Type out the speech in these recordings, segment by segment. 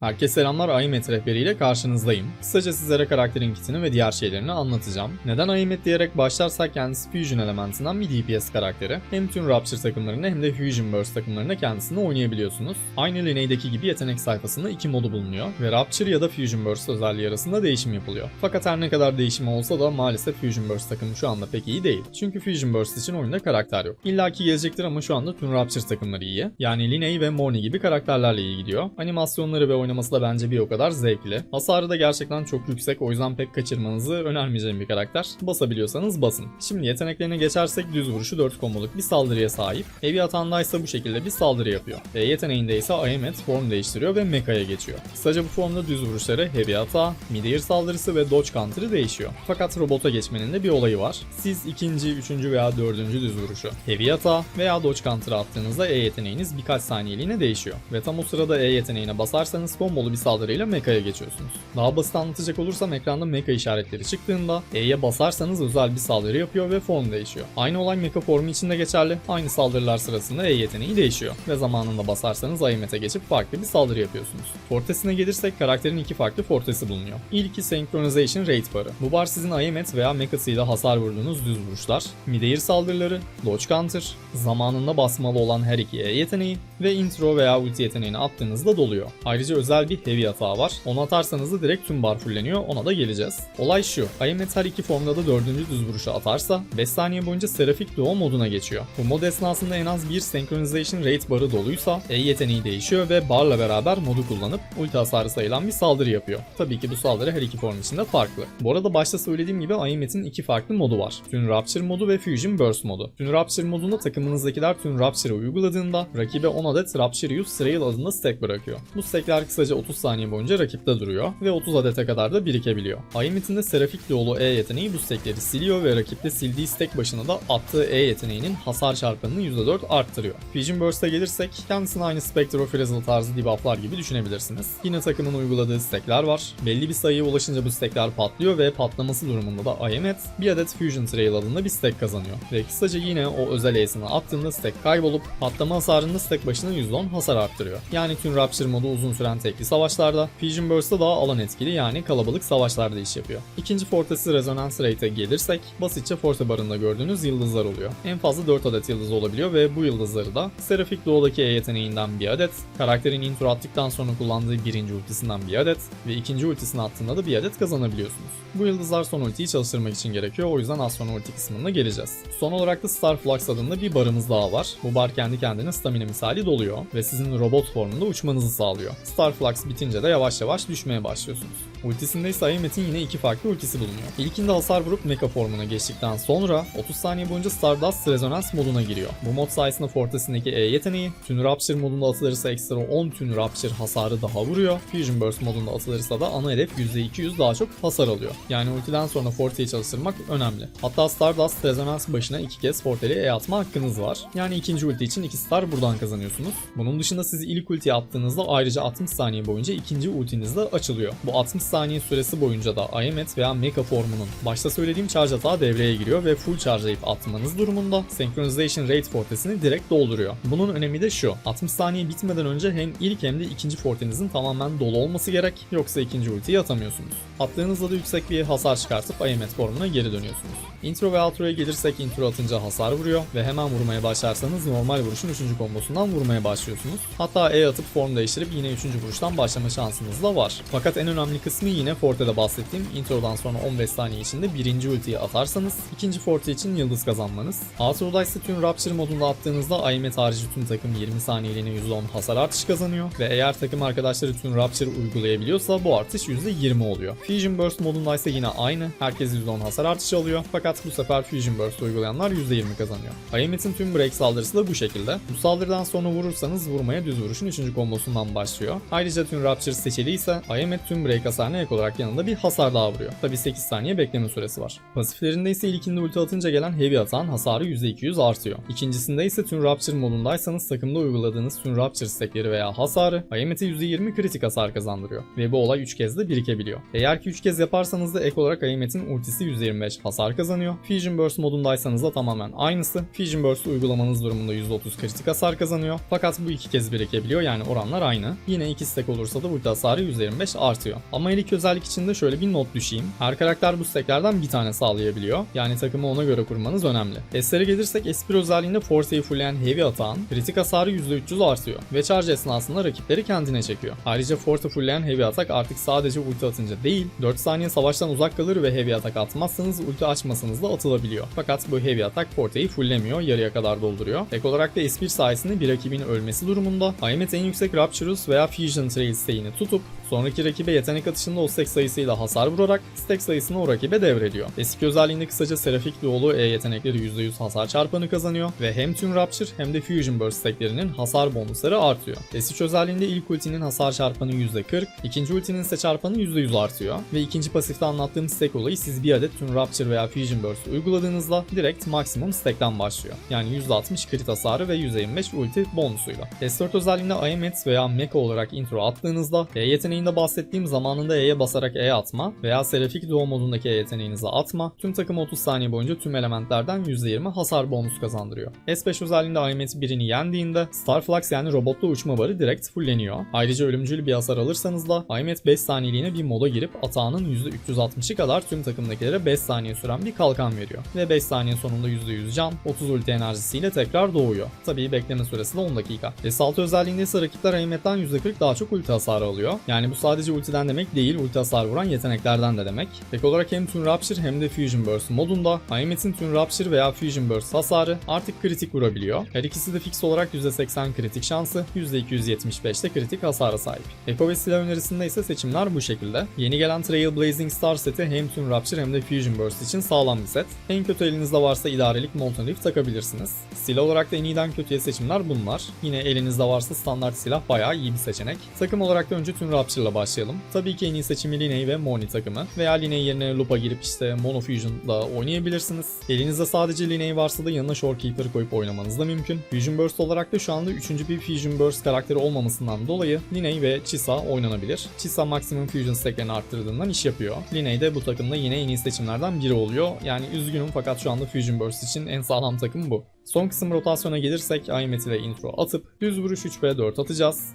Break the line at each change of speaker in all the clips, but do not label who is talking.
Herkese selamlar Aymet rehberiyle karşınızdayım. Kısaca sizlere karakterin kitini ve diğer şeylerini anlatacağım. Neden Aymet diyerek başlarsak kendisi Fusion elementinden bir DPS karakteri. Hem tüm Rapture takımlarını hem de Fusion Burst takımlarında kendisini oynayabiliyorsunuz. Aynı Linea'deki gibi yetenek sayfasında iki modu bulunuyor ve Rapture ya da Fusion Burst özelliği arasında değişim yapılıyor. Fakat her ne kadar değişim olsa da maalesef Fusion Burst takımı şu anda pek iyi değil. Çünkü Fusion Burst için oyunda karakter yok. İlla ki gelecektir ama şu anda tüm Rapture takımları iyi. Yani Linea ve Morny gibi karakterlerle iyi gidiyor. Animasyonları ve oynaması da bence bir o kadar zevkli. Hasarı da gerçekten çok yüksek o yüzden pek kaçırmanızı önermeyeceğim bir karakter. Basabiliyorsanız basın. Şimdi yeteneklerine geçersek düz vuruşu 4 komboluk bir saldırıya sahip. Heavy atağındaysa bu şekilde bir saldırı yapıyor. Ve yeteneğinde ise Aemet form değiştiriyor ve mecha'ya geçiyor. Kısaca bu formda düz vuruşları heavy atağı, mid-air saldırısı ve dodge counter'ı değişiyor. Fakat robota geçmenin de bir olayı var. Siz ikinci, üçüncü veya dördüncü düz vuruşu heavy atağı veya dodge counter'ı attığınızda E yeteneğiniz birkaç saniyeliğine değişiyor. Ve tam o sırada E yeteneğine basarsanız kombolu bir saldırıyla mecha'ya geçiyorsunuz. Daha basit anlatacak olursam ekranda mecha işaretleri çıktığında E'ye basarsanız özel bir saldırı yapıyor ve form değişiyor. Aynı olay mecha formu için de geçerli. Aynı saldırılar sırasında E yeteneği değişiyor. Ve zamanında basarsanız Aymet'e geçip farklı bir saldırı yapıyorsunuz. Fortesine gelirsek karakterin iki farklı fortesi bulunuyor. İlki Synchronization Rate barı. Bu bar sizin Aymet veya mechasıyla hasar vurduğunuz düz vuruşlar, midair saldırıları, dodge counter, zamanında basmalı olan her iki E yeteneği ve intro veya ulti yeteneğini attığınızda doluyor. Ayrıca özel bir heavy atağı var. Onu atarsanız da direkt tüm bar fulleniyor. Ona da geleceğiz. Olay şu. Aymet her iki formda da dördüncü düz vuruşu atarsa 5 saniye boyunca Seraphic Duo moduna geçiyor. Bu mod esnasında en az bir Synchronization Rate barı doluysa E yeteneği değişiyor ve barla beraber modu kullanıp ulti hasarı sayılan bir saldırı yapıyor. Tabii ki bu saldırı her iki form için de farklı. Bu arada başta söylediğim gibi Aymet'in iki farklı modu var. Tune Rapture modu ve Fusion Burst modu. Tune Rapture modunda takımınızdakiler Tune Rapture'ı uyguladığında rakibe 10 adet Rapture Use Trail adında stack bırakıyor. Bu stackler kısaca 30 saniye boyunca rakipte duruyor ve 30 adete kadar da birikebiliyor. Aymet'in de Seraphic Duo'lu E yeteneği bu stackleri siliyor ve rakipte sildiği stack başına da attığı E yeteneğinin hasar çarpanını %4 arttırıyor. Fusion Burst'a gelirsek kendisini aynı Spectre of Frazzle tarzı debufflar gibi düşünebilirsiniz. Yine takımın uyguladığı stackler var. Belli bir sayıya ulaşınca bu stackler patlıyor ve patlaması durumunda da Aymet bir adet Fusion Trail adında bir stack kazanıyor. Ve kısaca yine o özel E'sini attığında stack kaybolup patlama hasarında stack başına %10 hasar arttırıyor. Yani tüm Rapture modu uzun süren tekli savaşlarda, Fusion Burst'ta daha alan etkili yani kalabalık savaşlarda iş yapıyor. İkinci Fortress'i Resonance Rate'e gelirsek basitçe Forte barında gördüğünüz yıldızlar oluyor. En fazla 4 adet yıldız olabiliyor ve bu yıldızları da Seraphic Duo'daki E yeteneğinden bir adet, karakterin intro attıktan sonra kullandığı birinci ultisinden bir adet ve ikinci ultisini attığında da bir adet kazanabiliyorsunuz. Bu yıldızlar son ultiyi çalıştırmak için gerekiyor o yüzden az sonra ulti kısmına geleceğiz. Son olarak da Star Flux adında bir barımız daha var. Bu bar kendi kendine stamina misali doluyor ve sizin robot formunda uçmanızı sağlıyor. Star Flux bitince de yavaş yavaş düşmeye başlıyorsunuz. Ultisinde ise Aymet'in yine iki farklı ultisi bulunuyor. İlkinde hasar vurup mecha formuna geçtikten sonra 30 saniye boyunca Stardust Resonance moduna giriyor. Bu mod sayesinde Fortress'indeki E yeteneği, Tune Rapture modunda atılırsa ekstra 10 Tune Rapture hasarı daha vuruyor. Fusion Burst modunda atılırsa da ana hedef %200 daha çok hasar alıyor. Yani ultiden sonra Forte'yi çalıştırmak önemli. Hatta Stardust Resonance başına iki kez Forte'li E atma hakkınız var. Yani ikinci ulti için 2 star buradan kazanıyorsunuz. Bunun dışında siz ilk ultiyi attığınızda ayrıca 60 saniye boyunca ikinci ultiniz de açılıyor. Bu 60 saniye süresi boyunca da Aemet veya Mecha formunun başta söylediğim charge hata devreye giriyor ve full charge'layıp atmanız durumunda Synchronization Rate fortesini direkt dolduruyor. Bunun önemi de şu. 60 saniye bitmeden önce hem ilk hem de ikinci fortenizin tamamen dolu olması gerek yoksa ikinci ultiyi atamıyorsunuz. Attığınızda da yüksek bir hasar çıkartıp Aemet formuna geri dönüyorsunuz. Intro ve outro'ya gelirsek intro atınca hasar vuruyor ve hemen vurmaya başlarsanız normal vuruşun 3. kombosundan vurmaya başlıyorsunuz. Hatta E atıp form değiştirip yine 3. vuruştan başlama şansınız da var. Fakat en önemli kısmı yine Forte'de bahsettiğim introdan sonra 15 saniye içinde birinci ultiyi atarsanız ikinci Forte için yıldız kazanmanız. Outro'da ise tüm Rapture modunda attığınızda Aymet harici tüm takım 20 saniyeliğine %10 hasar artışı kazanıyor ve eğer takım arkadaşları tüm Rapture uygulayabiliyorsa bu artış %20 oluyor. Fusion Burst modunda ise yine aynı. Herkes %10 hasar artışı alıyor fakat bu sefer Fusion Burst uygulayanlar %20 kazanıyor. Aymet'in tüm break saldırısı da bu şekilde. Bu saldırıdan sonra vurursanız vurmaya düz vuruşun 3. kombosundan başlıyor. Ayrıca tüm Rapture seçiliyse Ayemet tüm break hasarına ek olarak yanında bir hasar daha vuruyor. Tabi 8 saniye bekleme süresi var. Pasiflerinde ise ilkinde ulti atınca gelen heavy atan hasarı %200 artıyor. İkincisinde ise tüm Rapture modundaysanız takımda uyguladığınız tüm Rapture stackleri veya hasarı Ayemet'e %20 kritik hasar kazandırıyor. Ve bu olay 3 kez de birikebiliyor. Eğer ki 3 kez yaparsanız da ek olarak Ayemet'in ultisi %25 hasar kazanıyor. Fusion Burst modundaysanız da tamamen aynısı. Fusion Burst uygulamanız durumunda %30 kritik hasar kazanıyor. Fakat bu iki kez birikebiliyor yani oranlar aynı. Yine iki stack olursa da ulti hasarı %25 artıyor. Ama her iki özellik için de şöyle bir not düşeyim. Her karakter bu stacklerden bir tane sağlayabiliyor. Yani takımı ona göre kurmanız önemli. S'lere gelirsek S1 özelliğinde Force'yi fullleyen heavy atağın kritik hasarı %300 artıyor ve charge esnasında rakipleri kendine çekiyor. Ayrıca Force fullleyen heavy atak artık sadece ulti atınca değil, 4 saniye savaştan uzak kalır ve heavy atak atmazsanız ulti açmasanız da atılabiliyor. Fakat bu heavy atak Forte'yi fulllemiyor, yarıya kadar dolduruyor. Ek olarak da S1 sayesinde bir rakibin ölmesi durumunda IMET en yüksek Rapturous veya Fusion Trail stack'ini tutup sonraki rakibe yetenek atışında o stack sayısıyla hasar vurarak stack sayısını o rakibe devrediyor. S2 özelliğinde kısaca Seraphic Duo'lu E yetenekleri %100 hasar çarpanı kazanıyor ve hem tüm Rapture hem de Fusion Burst stacklerinin hasar bonusları artıyor. S3 özelliğinde ilk ultinin hasar çarpanı %40, ikinci ultinin ise çarpanı %100 artıyor ve ikinci pasifte anlattığım stack olayı siz bir adet tüm Rapture veya Fusion Burst uyguladığınızda direkt maksimum stack'ten başlıyor. Yani %60 crit hasarı ve %25 ulti bonusuyla. S4 özelliğinde IMET veya Mecha olarak intro attığınızda E yeteneğinde bahsettiğim zamanında E'ye basarak E atma veya Seraphic Duo modundaki E yeteneğinizi atma tüm takım 30 saniye boyunca tüm elementlerden %20 hasar bonus kazandırıyor. S5 özelliğinde IMET birini yendiğinde Starflux yani robotlu uçma barı direkt fulleniyor. Ayrıca ölümcül bir hasar alırsanız da IMET 5 saniyeliğine bir moda girip atağının %360'ı kadar tüm takımdakilere 5 saniye süren bir kalkan veriyor. Ve 5 saniye sonunda %100 can, 30 ulti enerjisiyle tekrar doğuyor. Tabii bekleme süresi de 10 dakika. S6 özelliğinde ise rakipler IMET'ten %40 daha çok ulti hasarı alıyor. Yani bu sadece ultiden demek değil, ulti hasar vuran yeteneklerden de demek. Ek olarak hem Tune Rapture hem de Fusion Burst modunda IMET'in Tune Rapture veya Fusion Burst hasarı artık kritik vurabiliyor. Her ikisi de fix olarak %80 kritik şansı, %275 de kritik hasara sahip. Eko ve silah önerisinde ise seçimler bu şekilde. Yeni gelen Trailblazing Star seti hem Tune Rapture hem de Fusion Burst için sağlam bir set. En kötü elinizde varsa idarelik Molten Rift takabilirsiniz. Silah olarak da en iyiden kötüye seçimler bunlar. Yine elinizde varsa standart silah bayağı iyi bir seçenek. Takım olarak da önce Tune Rapture ile başlayalım. Tabii ki en iyi seçimi Liney ve Moni takımı. Veya Liney yerine Lupa girip işte Mono Fusion'la oynayabilirsiniz. Elinizde sadece Liney varsa da yanına Shorekeeper koyup oynamanız da mümkün. Fusion Burst olarak da şu anda 3. bir Fusion Burst karakteri olmamasından dolayı Liney ve Chisa oynanabilir. Chisa maksimum Fusion stacklerini arttırdığından iş yapıyor. Liney de bu takımda yine en iyi seçimlerden biri oluyor. Yani üzgünüm fakat şu anda Fusion Burst için en sağlam takım bu. Son kısım rotasyona gelirsek IMET ile intro atıp düz vuruş 3v4 atacağız.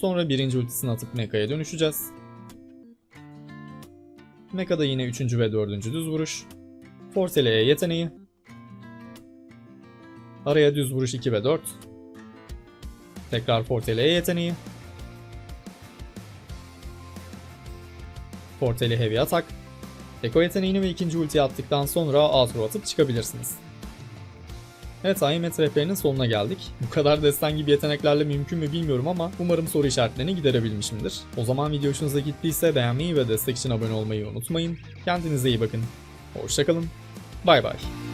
Sonra birinci ultisini atıp Mecha'ya dönüşeceğiz. Mecha'da yine 3. ve 4. düz vuruş. Fortele'ye yeteneği. Araya düz vuruş 2 ve 4. Tekrar Fortele'ye yeteneği. Fortele Heavy Atak. Eko yeteneğini ve ikinci ultiyi attıktan sonra outro atıp çıkabilirsiniz. Evet IMET rehberinin sonuna geldik. Bu kadar destan gibi yeteneklerle mümkün mü bilmiyorum ama umarım soru işaretlerini giderebilmişimdir. O zaman video hoşunuza gittiyse beğenmeyi ve destek için abone olmayı unutmayın. Kendinize iyi bakın. Hoşçakalın. Bay bay.